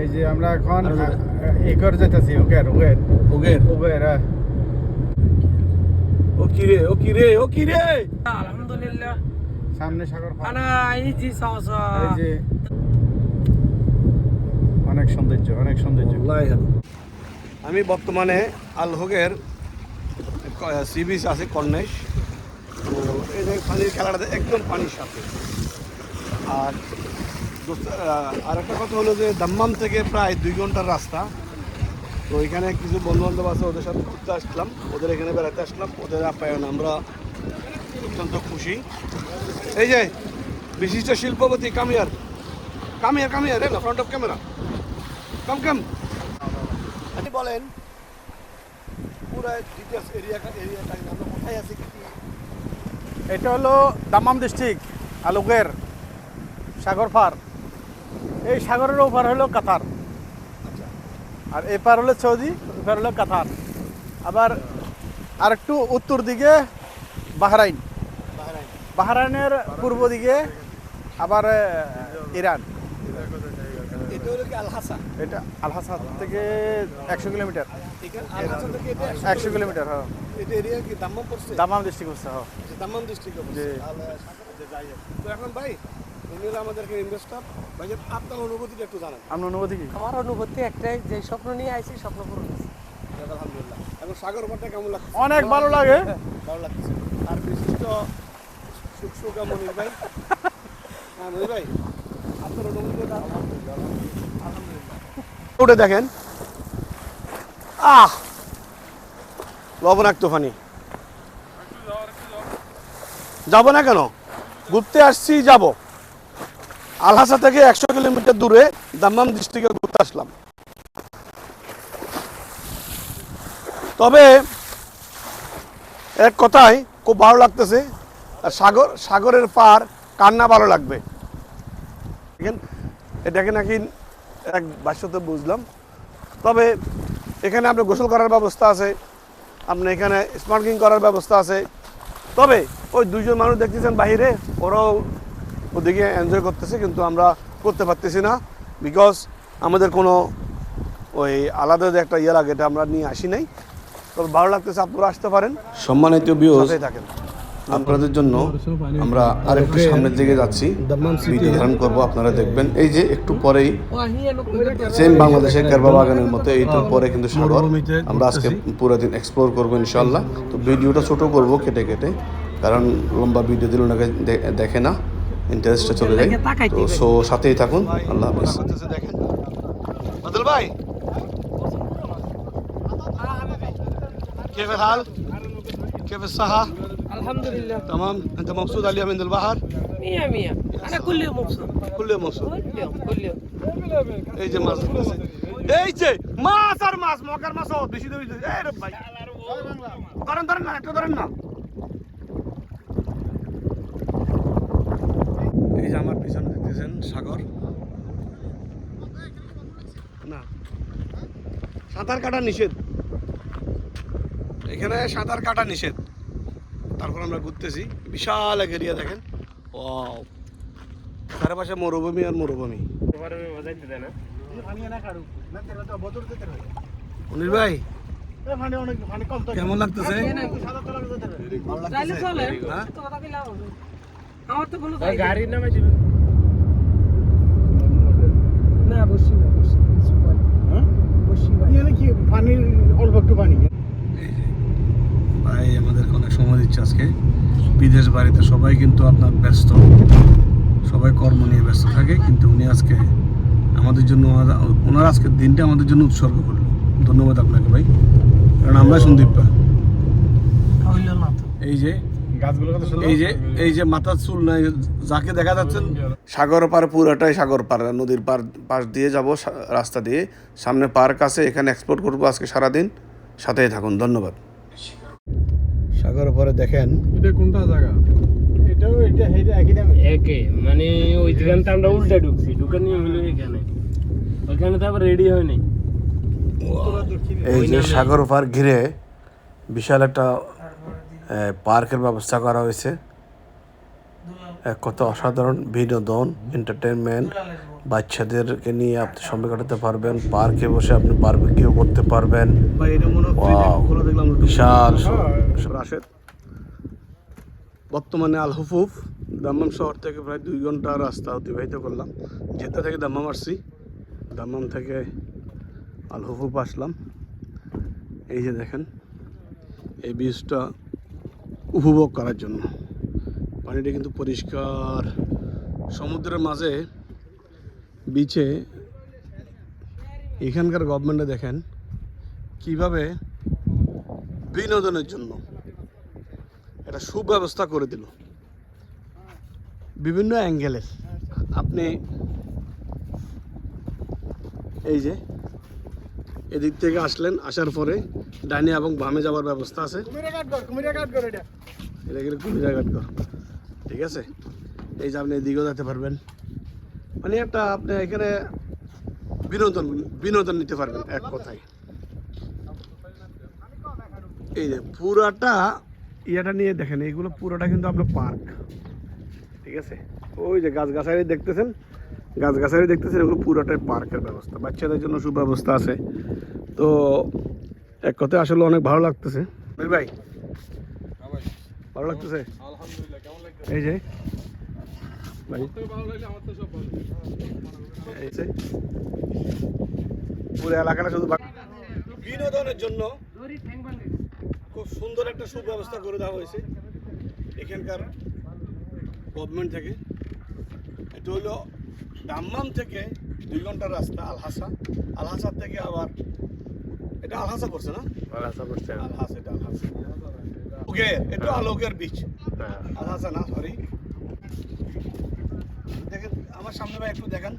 এই যে আমরা এখন একর ওকের ওকের ওগের ওকের হ্যাঁ। ও কিরে ও কিরে ও কিরে Alhamdulillah. সামনে সাগর পার। Ana hizi এই sasa. যে অনেক সৌন্দর্য অনেক সৌন্দর্য আমি বর্তমানে আলহগের সি বিচ আছে কর্নেশ তো এই পানির খেলাটা একদম পানির সাথে আর আর একটা কথা হলো যে দাম্মাম থেকে প্রায় দুই ঘণ্টার রাস্তা। তো এখানে কিছু বন্ধু বান্ধব আছে, ওদের সাথে ঘুরতে আসলাম। ওদের এখানে বেড়াতে আসলাম। ওদের আপ্যায়ন আমরা অত্যন্ত খুশি। এই যে, বিশিষ্ট শিল্পপতি কামিয়ার। কামিয়ার কামিয়ার না front of camera come come. আপনি বলেন, পুরো ডিটেলস এরিয়া এরিয়াটা কোথায় আছি এটা হলো দামাম ডিস্ট্রিক্ট আলুকের সাগর পার। এই সাগরের ওপার হলো কাতার। আচ্ছা। আর এপার হলো সৌদি এপার হলো কাতার। আবার আর একটু উত্তর দিকে বাহরাইন। বাহরাইন। বাহরাইনের পূর্ব দিকে আবার ইরান। এটা হলো কি আলহাসা এটা আলহাসাদ থেকে একশো কিলোমিটার। এখানে থেকে এটা একশো কিলোমিটার হ্যাঁ। এটা এরিয়া কি? দাম্মাম পড়ছে? দামাম ডিস্ট্রিক্ট হচ্ছে হ্যাঁ। আচ্ছা, দাম্মাম ডিস্ট্রিক্টে পড়ছে। তো এখন ভাই উনি হলো আমাদেরকে ইনভেস্টর ভাই আপনার অনুভূতিটা একটু জানান। আপনার অনুভূতি কি? আমার অনুভূতি একটাই যে স্বপ্ন নিয়ে আইছি স্বপ্ন পূরণ হয়েছে। আলহামদুলিল্লাহ। এখন সাগর পাড়টা কেমন লাগছে? অনেক ভালো লাগে। ভালো লাগছে। আর বিশিষ্ট সুখ সুখা ভাই হ্যাঁ ভাই উঠে দেখেন। আহ! লবণাক্ত পানি। যাব না কেন? ঘুরতে আসছি, যাব। আলহাসা থেকে একশো কিলোমিটার দূরে দাম্মাম ডিস্ট্রিক্টে ঘুরতে আসলাম। তবে এক কথায় খুব ভালো লাগতেছে সাগর সাগরের পার কান্না ভালো লাগবে? দেখেন এটাকে নাকি এক বাস্যতে বুঝলাম। তবে এখানে আপনার গোসল করার ব্যবস্থা আছে আপনার এখানে স্মার্কিং করার ব্যবস্থা আছে। তবে ওই দুইজন মানুষ দেখতেছেন বাইরে ওরাও ওদিকে এনজয় করতেছে কিন্তু আমরা করতে পারতেছি না। বিকজ আমাদের কোনো ওই আলাদা যে একটা ইয়ে লাগে এটা আমরা নিয়ে আসি নাই। তবে ভালো লাগতেছে আপনারা আসতে পারেন। সম্মানিত বিয়োজ থাকেন। আপনাদের জন্য আমরা আরেকটু সামনের দিকে যাচ্ছি ভিডিও ধারণ করবো আপনারা দেখবেন এই যে একটু পরেই সেম বাংলাদেশের কেরবা বাগানের মতো এইটার পরে কিন্তু সাগর আমরা আজকে পুরো দিন এক্সপ্লোর করবো ইনশাল্লাহ তো ভিডিওটা ছোট করব কেটে কেটে কারণ লম্বা ভিডিও দিলে ওনাকে দে- দেখে না ইন্টারেস্টটা চলে যায় তো সো সাথেই থাকুন আল্লাহ হাফিজ দেখেন বাদল ভাই كيف الحال؟ كيف الصحة؟ الحمد لله تمام؟ أنت مبسوط اليوم عند البحر؟ مية مية أنا كل يوم مبسوط كل يوم مبسوط كل يوم كل يوم এই যে মাছ ধরতেছে এই যে মাছ আর মাছ মকার মাছ ও বেশি দেবে এই রে ভাই ধরেন ধরেন না একটু ধরেন না এই যে আমার পিছনে দেখতেছেন সাগর না সাঁতার কাটা নিষেধ এখানে সাঁতার কাটা নিষেধ তারপর আমরা ঘুরতেছি। বিশাল এক এরিয়া দেখেন। ও চারপাশে মরুভূমি আর মরুভূমি। অনিল ভাই কেমন লাগতেছে? হ্যাঁ? তো কথা কইলাম আমার তো গাড়ির নামে দিবেন না বসি না বসি বসি পানির অল্প একটু পানি ভাই আমাদের অনেক সময় দিচ্ছে আজকে বিদেশ বাড়িতে সবাই কিন্তু আপনার ব্যস্ত। সবাই কর্ম নিয়ে ব্যস্ত থাকে কিন্তু উনি আজকে আমাদের জন্য ওনার আজকের দিনটা আমাদের জন্য উৎসর্গ করল। ধন্যবাদ আপনাকে ভাই। কারণ আমরা সন্দীপ পা এই যে এই যে এই যে মাথার চুল নাই যাকে দেখা যাচ্ছেন সাগর পার পুরোটাই সাগর পার নদীর পার পাশ দিয়ে যাব রাস্তা দিয়ে। সামনে পার্ক আছে এখানে এক্সপ্লোর করব আজকে সারাদিন। সাথেই থাকুন ধন্যবাদ। সাগর পরে দেখেন। এটা কোনটা জায়গা? এটাও এটা এটা একই দামে। একে মানে ওই দোকানটা আমরা উল্টা ঢুকছি ঢুকে নিয়ে হলো এখানে। ওইখানে তো আবার রেডি হয়নি এই যে সাগর পার ঘিরে বিশাল একটা পার্কের ব্যবস্থা করা হয়েছে। এক কত অসাধারণ বিনোদন এন্টারটেনমেন্ট বাচ্চাদেরকে নিয়ে আপনি সময় কাটাতে পারবেন পার্কে বসে আপনি বারবিকিউ করতে পারবেন। ভাই এটা Wow. খোলা দেখলাম বিশাল রাশেদ। বর্তমানে আল হুফুফ দাম্মাম শহর থেকে প্রায় দুই ঘণ্টা রাস্তা অতিবাহিত করলাম। জেদ্দা থেকে দাম্মাম আসছি। দাম্মাম থেকে আল হুফুফ আসলাম। এই যে দেখেন এই বীজটা উপভোগ করার জন্য। পানিটা কিন্তু পরিষ্কার। সমুদ্রের মাঝে বিচে এখানকার গভর্নমেন্টে দেখেন কীভাবে বিনোদনের জন্য একটা সুব্যবস্থা করে দিল। বিভিন্ন অ্যাঙ্গেলের আপনি এই যে এদিক থেকে আসলেন আসার পরে ডাইনে এবং বামে যাওয়ার ব্যবস্থা আছে। এটা। এটা কিন্তু কুমিরা ঘাট ঠিক আছে? এই যে আপনি এদিকেও যেতে পারবেন। মানে একটা আপনি এখানে বিনোদন বিনোদন নিতে পারবেন এক কথায়। এই যে পুরাটা ইয়েটা নিয়ে দেখেন এইগুলো পুরোটা কিন্তু আপনার পার্ক। ঠিক আছে? ওই যে গাছ গাছালি দেখতেছেন? গাছ গাছালি দেখতেছেন এগুলো পুরোটাই পার্কের ব্যবস্থা। বাচ্চাদের জন্য সুব্যবস্থা আছে। তো এক কথায় আসলে অনেক ভালো লাগতেছে। ভাই ভালো লাগতেছে? এই যে ভাই। পুরো এলাকাটা শুধু বিনোদনের জন্য খুব সুন্দর একটা সুব্যবস্থা করে দেওয়া হয়েছে এখানকার গভর্নমেন্ট থেকে। এটা হলো দাম্মাম থেকে দুই ঘণ্টার রাস্তা আলহাসা। আলহাসা থেকে আবার এটা আলহাসা পড়ছে না? আলহাস এটা আলহাসা ওকে এটা আলোকের বিচ আলহাসা না সরি দেখেন, আমার সামনে ভাই একটু দেখেন।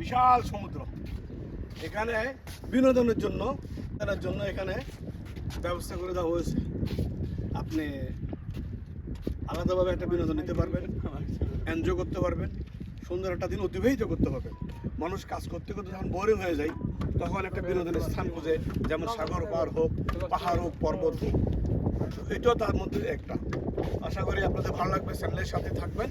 বিশাল সমুদ্র। এখানে বিনোদনের জন্য তার জন্য এখানে ব্যবস্থা করে দেওয়া হয়েছে। আপনি আলাদাভাবে একটা বিনোদন নিতে পারবেন এনজয় করতে পারবেন, সুন্দর একটা দিন অতিবাহিত করতে পারবেন। মানুষ কাজ করতে করতে যখন বোরিং হয়ে যায়, তখন একটা বিনোদনের স্থান খুঁজে, যেমন সাগর পার হোক, পাহাড় হোক, পর্বত হোক। এটাও তার মধ্যে একটা। আশা করি আপনাদের ভালো লাগবে, চ্যানেলের সাথে থাকবেন।